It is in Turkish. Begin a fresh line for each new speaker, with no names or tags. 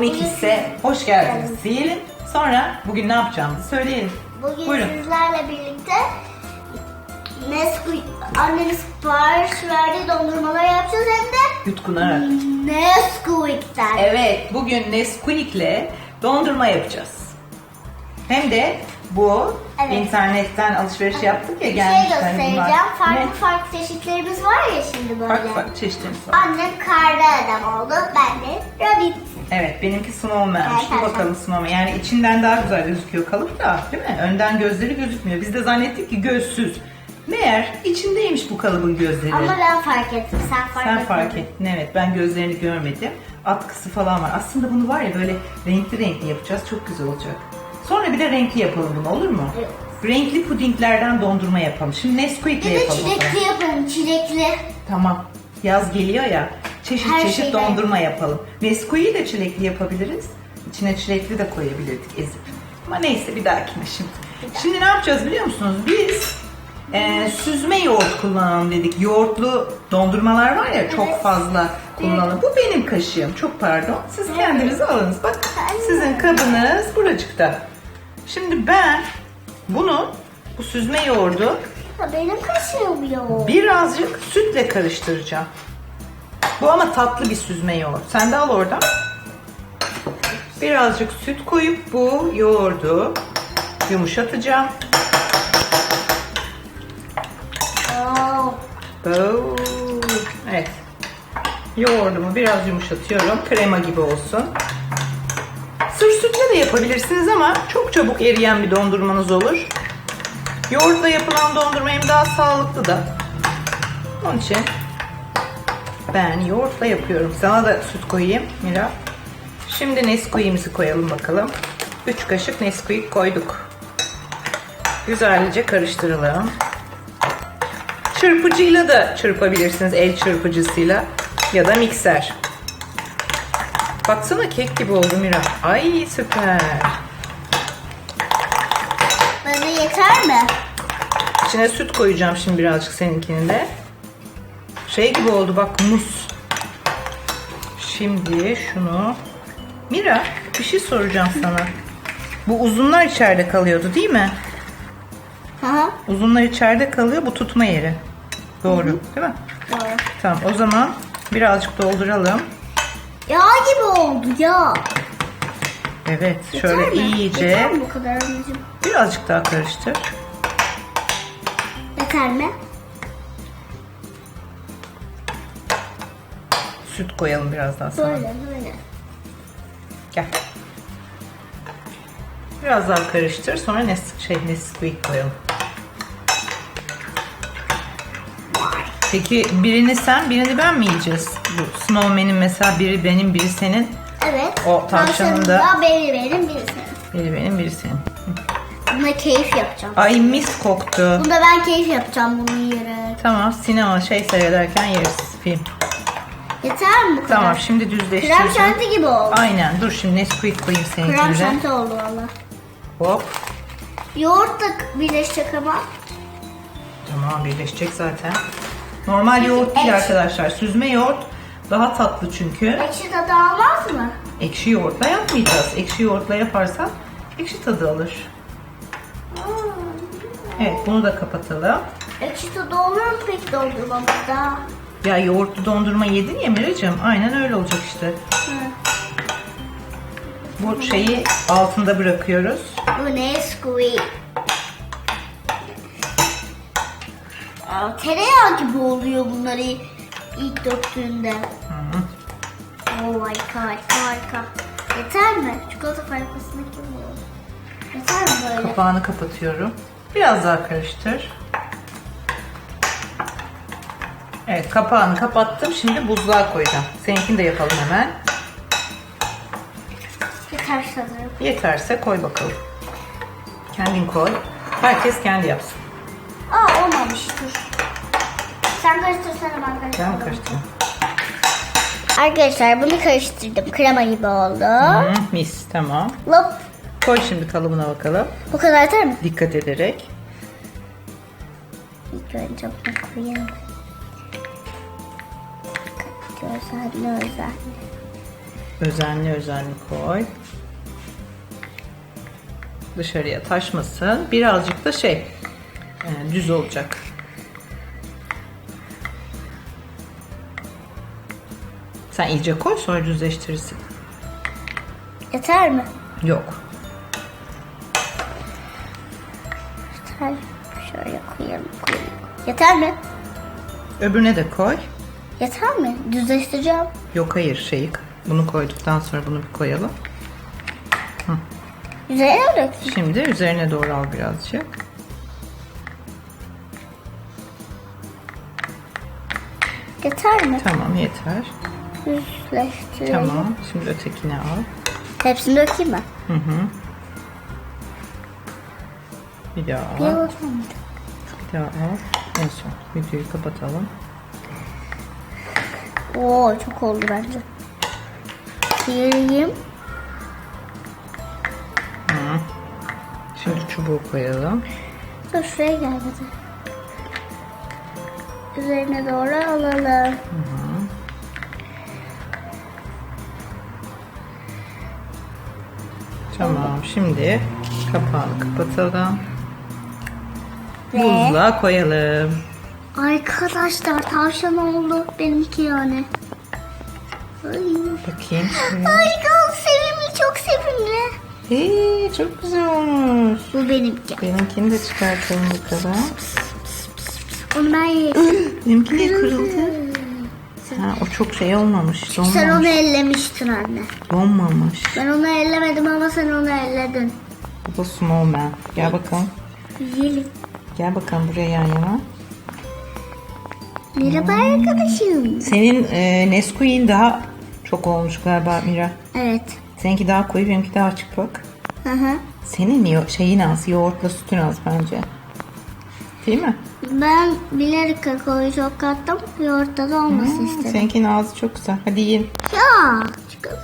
Mekis'e hoş geldiniz diyelim. Sonra bugün ne yapacağımızı söyleyelim.
Bugün
Buyurun.
sizlerle birlikte Nesquik, annemiz sipariş verdiği dondurmaları yapacağız hem de
Yutkunarak.
Nesquik'ten.
Evet, bugün Nesquik'le dondurma yapacağız. Hem de bu
Evet.
internetten alışveriş yaptık ya
Bir şey göstereceğim.
bunlar.
Farklı
Ne?
farklı çeşitlerimiz var ya şimdi böyle.
Farklı farklı çeşitlerimiz var.
Annem karda adam oldu. Ben de rabbit.
Evet, benimki snowman'mış.
Evet,
Dur bakalım snowman. Yani içinden daha güzel gözüküyor kalıp da değil mi? Önden gözleri gözükmüyor. Biz de zannettik ki gözsüz. Meğer içindeymiş bu kalıbın gözleri.
Ama ben fark ettim. Sen fark
Sen
etmedin.
fark ettin evet ben gözlerini görmedim. Atkısı falan var. Aslında bunu var ya böyle renkli renkli yapacağız. Çok güzel olacak. Sonra bir de renkli yapalım bunu olur mu?
Evet.
Renkli pudinglerden dondurma yapalım. Şimdi Nesquik'le
Bir de
yapalım. o zaman.
çilekli yapalım. Çilekli.
Tamam. Yaz geliyor ya. Çeşit
Her
çeşit
şeyden.
dondurma yapalım. Nesquik'i de çilekli yapabiliriz. İçine çilekli de koyabilirdik ezip. Ama neyse bir dahakine şimdi. Şimdi ne yapacağız biliyor musunuz? Biz e, süzme yoğurt kullanalım dedik. Yoğurtlu dondurmalar var ya çok
Evet.
fazla kullanalım. Bu benim kaşığım. Çok pardon. Siz kendiniz alınız. Bak sizin kabınız buracıkta. Şimdi ben bunu bu süzme yoğurdu
Ha, benim kaşığım yok.
Birazcık sütle karıştıracağım. Bu ama tatlı bir süzme yoğurt. Sen de al oradan. Birazcık süt koyup bu yoğurdu yumuşatacağım.
Oo,
Evet. Yoğurdumu biraz yumuşatıyorum. Krema gibi olsun. Sırf sütle de yapabilirsiniz ama çok çabuk eriyen bir dondurmanız olur. Yoğurtla yapılan dondurma hem daha sağlıklı da. Onun için ben yoğurtla yapıyorum. Sana da süt koyayım Mira. Şimdi Nesquik'imizi koyalım bakalım. 3 kaşık Nesquik koyduk. Güzelce karıştıralım. Çırpıcıyla da çırpabilirsiniz el çırpıcısıyla ya da mikser. Baksana kek gibi oldu Mira. Ay süper.
Bana yeter mi?
İçine süt koyacağım şimdi birazcık seninkini de. Şey gibi oldu bak muz. Şimdi şunu. Mira bir şey soracağım sana. Bu uzunlar içeride kalıyordu değil mi?
Hı hı.
Uzunlar içeride kalıyor bu tutma yeri. Doğru değil mi?
Doğru.
Tamam o zaman birazcık dolduralım.
Yağ gibi oldu ya.
Evet
Yeter
şöyle
mi?
iyice
Yeter mi bu kadar anneciğim?
birazcık daha karıştır.
Yeter mi?
Süt koyalım biraz daha sana.
Böyle böyle.
Gel. Biraz daha karıştır. Sonra nes şey Nesquik koyalım. Peki birini sen, birini ben mi yiyeceğiz? Bu Snowman'in mesela biri benim, biri senin.
Evet.
O tavşanın da-
beri benim biri senin.
Biri benim, biri senin.
Buna keyif yapacağım.
Ay mis koktu.
Bunda ben keyif yapacağım bunu yiyerek.
Tamam sinema şey seyrederken yeriz film.
Yeter mi bu kadar?
Tamam şimdi
Krem
düzleştireceğim.
şanti gibi oldu.
Aynen dur şimdi Nesquik koyayım
Krem
seninkine de.
şanti oldu valla.
Hop.
Yoğurt da birleşecek ama.
Tamam birleşecek zaten. Normal yoğurt değil
Ekşi.
arkadaşlar. Süzme yoğurt daha tatlı çünkü.
Ekşi tadı almaz mı?
Ekşi yoğurtla yapmayacağız. Ekşi yoğurtla yaparsan ekşi tadı alır. Evet bunu da kapatalım.
Ekşi tadı olur mu peki dondurmamızda?
Ya yoğurtlu dondurma yedin ya Miracığım. Aynen öyle olacak işte.
Hı.
Bu şeyi altında bırakıyoruz.
Bu ne? Aa, tereyağı gibi oluyor bunları ilk döktüğünde.
Hı.
Oo harika harika harika. Yeter mi? Çikolata fabrikasındaki oldu. Yeter mi böyle?
Kapağını kapatıyorum. Biraz daha karıştır. Evet kapağını kapattım. Şimdi buzluğa koyacağım. Seninkini de yapalım hemen.
Yeter sanırım.
Yeterse koy bakalım. Kendin koy. Herkes kendi yapsın.
Aa olmamıştır. Sen karıştırsana ben karıştırayım.
Ben karıştırayım?
Arkadaşlar bunu karıştırdım. Krema gibi oldu.
Hı, mis tamam.
Lop.
Koy şimdi kalıbına bakalım.
Bu kadar yeter mi?
Dikkat ederek.
İlk önce bunu koyalım. Görsel özel.
Özenli özenli koy. Dışarıya taşmasın. Birazcık da şey e, düz olacak. Sen iyice koy sonra düzleştirirsin.
Yeter mi?
Yok.
Yeter. Şöyle koyalım koyalım. Yeter mi?
Öbürüne de koy.
Yeter mi? Düzleştireceğim.
Yok hayır şeyi. Bunu koyduktan sonra bunu bir koyalım.
Üzerine dökeyim.
Şimdi üzerine doğru al birazcık.
Yeter mi?
Tamam yeter.
Düzleştirelim.
Tamam. Şimdi ötekini al.
Hepsini dökeyim mi?
Hı hı. Bir daha al. Bir daha al. En son videoyu kapatalım.
Oo çok oldu bence. Sıyırayım.
Hı. Şimdi çubuğu koyalım.
Dur şuraya gel hadi. Üzerine doğru alalım.
Tamam. Şimdi kapağını kapatalım. Buzluğa koyalım.
Arkadaşlar tavşan oldu benimki yani. Ay,
Bakayım. şuraya.
Ay çok sevimli çok sevimli.
Hey, çok güzel olmuş.
Bu benimki.
Benimkini de çıkartalım bakalım.
Onu ben yedim.
Benimki de kırıldı. Ha, o çok şey olmamış.
Sen onu
Donmamış.
ellemiştin anne.
Donmamış.
Ben onu ellemedim ama sen onu elledin.
Bu da small man. Gel bakalım.
Yiyelim.
Gel bakalım buraya yan yana.
Merhaba arkadaşım.
Senin e, Nesquik'in daha çok olmuş galiba Mira.
Evet.
Seninki daha koyu, benimki daha açık bak.
Hı hı.
Senin yo- şeyin az, yoğurtla sütün az bence. Değil mi?
Ben bilerek kakaoyu çok kattım. Yoğurtta da olmasın
Hmm,
istedim.
seninkinin ağzı çok güzel. Hadi yiyin.
Ya. Çıkalım.